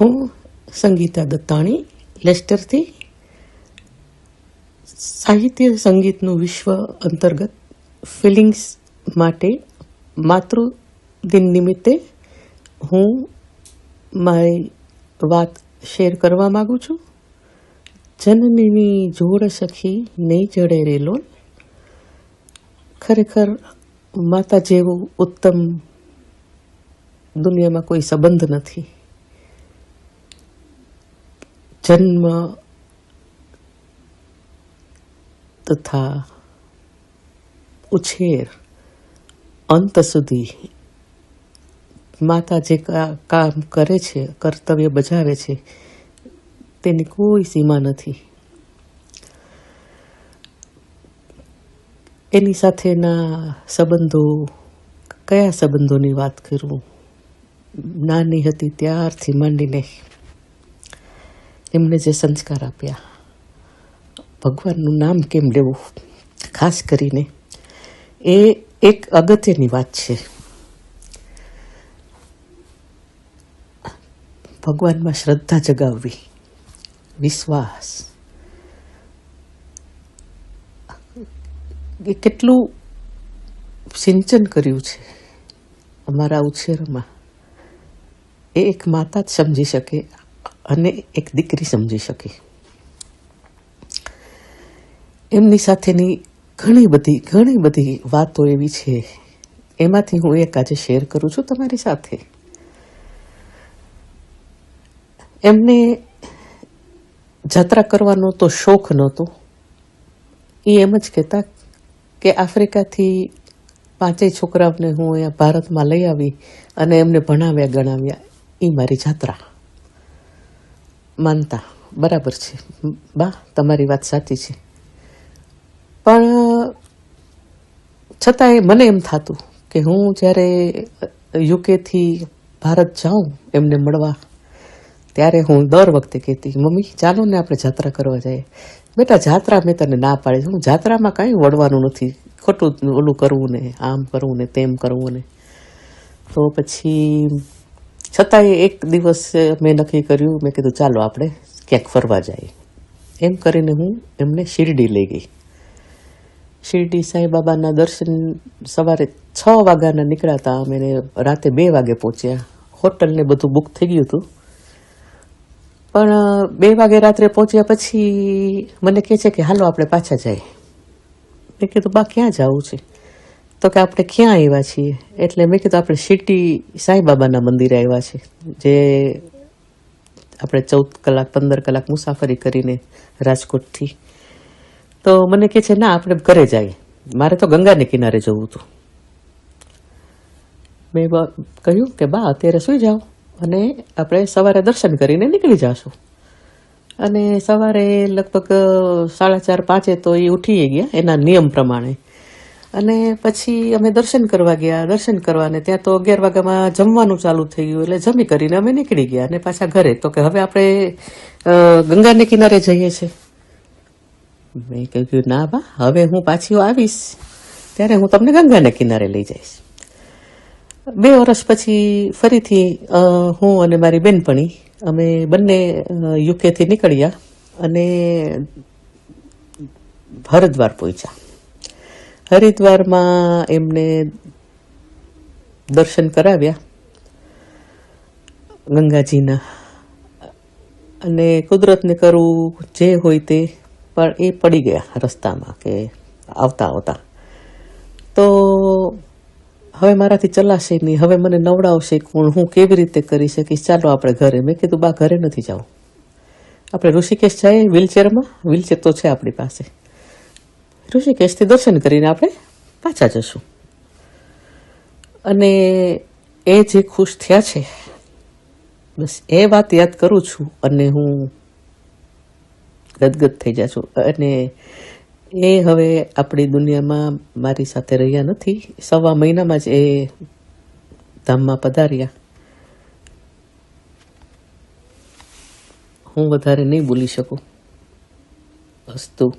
હું સંગીતા દત્તાણી, લેસ્ટરથી સાહિત્ય સંગીતનું વિશ્વ અંતર્ગત ફિલિંગ્સ માટે માતૃ દિન નિમિત્તે હું મારી વાત શેર કરવા માગું છું. જનનીની જોડ સખી નહીં જડે રેલો ખરેખર માતા જેવું ઉત્તમ દુનિયામાં કોઈ સંબંધ નથી. જન્મ તથા ઉછેર અંત સુધી માતા જે કામ કરે છે, કર્તવ્ય બજાવે છે, તેની કોઈ સીમા નથી. એની સાથેના સંબંધો, કયા સંબંધોની વાત કરું? નાની હતી ત્યારથી માંડીને એમને જે સંસ્કાર આપ્યા. ભગવાનનું નામ કેમ લેવું? ખાસ કરીને એ એક અગત્યની વાત છે. ભગવાનમાં શ્રદ્ધા જગાવવી, વિશ્વાસ. એ કેટલું સિંચન કર્યું છે અમારા ઉછેરમાં. એ એક માતા જ સમજી શકે અને એક દીકરી સમજી શકે. એમની સાથેની ઘણી બધી ઘણી બધી વાતો એવી છે. એમાંથી હું એક આજે શેર કરું છું તમારી સાથે. એમને જાત્રા કરવાનો તો શોખ નહોતો. એ એમ જ કહેતા કે આફ્રિકાથી પાંચેય છોકરાઓને હું અહીંયા ભારતમાં લઈ આવી અને એમને ભણાવ્યા ગણાવ્યા. એ મારી જાત્રા. માનતા. બરાબર છે. બા, તમારી વાત સાચી છે. પણ છતાંય મને એમ થતું કે હું જ્યારે યુકેથી ભારત જાઉં એમને મળવા, ત્યારે હું દર વખતે કહેતી, મમ્મી, ચાલો ને આપણે જાત્રા કરવા જઈએ. બેટા, જાત્રા મેં તને ના પાડી. હું જાત્રામાં કાંઈ વળવાનું નથી. ખોટું ઓલું કરવું ને, આમ કરવું ને તેમ કરવું ને. તો પછી છતાંય એક દિવસ મેં નક્કી કર્યું, મેં કીધું, ચાલો આપણે ક્યાંક ફરવા જઈએ. એમ કરીને હું એમને શિરડી લઈ ગઈ. શિરડી સાંઈબાબાના દર્શન સવારે છ વાગ્યાના નીકળ્યા હતા. અમે રાતે બે વાગે પહોંચ્યા. હોટલને બધું બુક થઈ ગયું હતું. પણ બે વાગે રાત્રે પહોંચ્યા પછી મને કહે છે કે, હાલો, આપણે પાછા જઈએ. મેં કીધું, બા, ક્યાં જવું છે? તો કે આપણે ક્યાં આવ્યા છીએ? એટલે મેં કીધું આપણે શિરડી સાંઈબાબાના મંદિરે આવ્યા છે, જે આપણે ચૌદ કલાક, પંદર કલાક મુસાફરી કરીને રાજકોટથી. તો મને કહે છે, ના, આપણે ઘરે જઈએ મારે તો ગંગાને કિનારે જવું હતું. મેં કહ્યું કે, બા, અત્યારે સુઈ જાઓ અને આપણે સવારે દર્શન કરીને નીકળી જશું. અને સવારે લગભગ સાડા ચાર, પાંચે તો એ ઉઠી ગયા એના નિયમ પ્રમાણે. અને પછી અમે દર્શન કરવા ગયા, દર્શન કરવા ને ત્યાં તો અગિયાર વાગ્યામાં જમવાનું ચાલુ થઈ ગયું એટલે જમી કરીને અમે નીકળી ગયા અને પાછા ઘરે. તો કે હવે આપણે ગંગાને કિનારે જઈએ છીએ મેં કહ્યું ના બા, હવે હું પાછી આવીશ. ત્યારે હું તમને ગંગાને કિનારે લઈ જઈશ. બે વર્ષ પછી ફરીથી હું અને મારી બેનપણી, અમે બંને યુકેથી નીકળ્યા અને હરદ્વાર પહોંચ્યા. હરિદ્વારમાં એમને દર્શન કરાવ્યા ગંગાજીના. અને કુદરતને કરવું જે હોય તે, પણ એ પડી ગયા રસ્તામાં કે આવતા આવતા. તો હવે મારાથી ચલાશે નહીં, હવે મને નવડાવશે કોણ, હું કેવી રીતે કરી શકીશ? ચાલો આપણે ઘરે. મેં કીધું, બા, ઘરે નથી જવું આપણે ઋષિકેશ જઈએ વ્હીલચેરમાં? વ્હીલચેર તો છે આપણી પાસે. ઋષિકેશથી દર્શન કરીને આપણે પાછા જશું. અને એ જે ખુશ થયા છે, બસ એ વાત યાદ કરું છું અને હું ગદગદ થઈ જા છું. અને એ હવે આપણી દુનિયામાં મારી સાથે રહ્યા નથી. સવા મહિનામાં જ એ ધામમાં પધાર્યા. હું વધારે નહીં બોલી શકું. અસ્તુ.